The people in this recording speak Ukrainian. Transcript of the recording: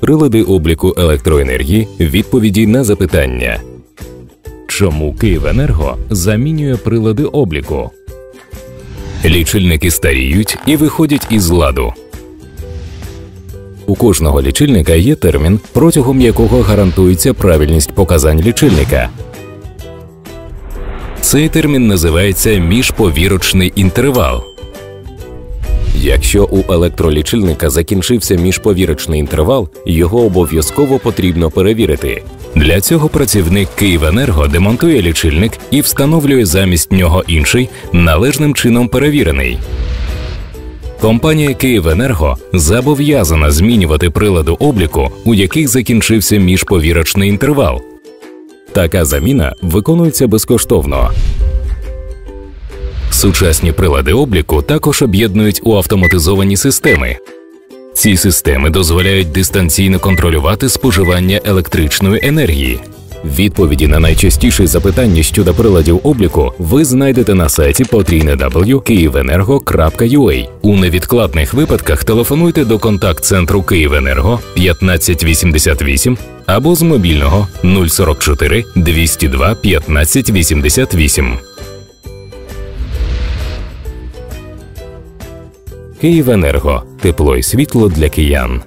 прилади обліку електроенергії, відповіді на запитання. Чому Київенерго замінює прилади обліку? Лічильники старіють і виходять із ладу. У кожного лічильника є термін, протягом якого гарантується правильність показань лічильника. Цей термін називається міжповірочний інтервал. Якщо у електролічильника закінчився міжповірочний інтервал, його обов'язково потрібно перевірити. Для цього працівник Київенерго демонтує лічильник і встановлює замість нього інший, належним чином перевірений. Компанія Київенерго зобов'язана змінювати прилади обліку, у яких закінчився міжповірочний інтервал. Така заміна виконується безкоштовно. Сучасні прилади обліку також об'єднують у автоматизовані системи. Ці системи дозволяють дистанційно контролювати споживання електричної енергії. Відповіді на найчастіші запитання щодо приладів обліку ви знайдете на сайті www.kiivenergo.ua. У невідкладних випадках телефонуйте до контакт-центру Київенерго 1588 або з мобільного 044 202 1588. Київенерго тепло і світло для киян.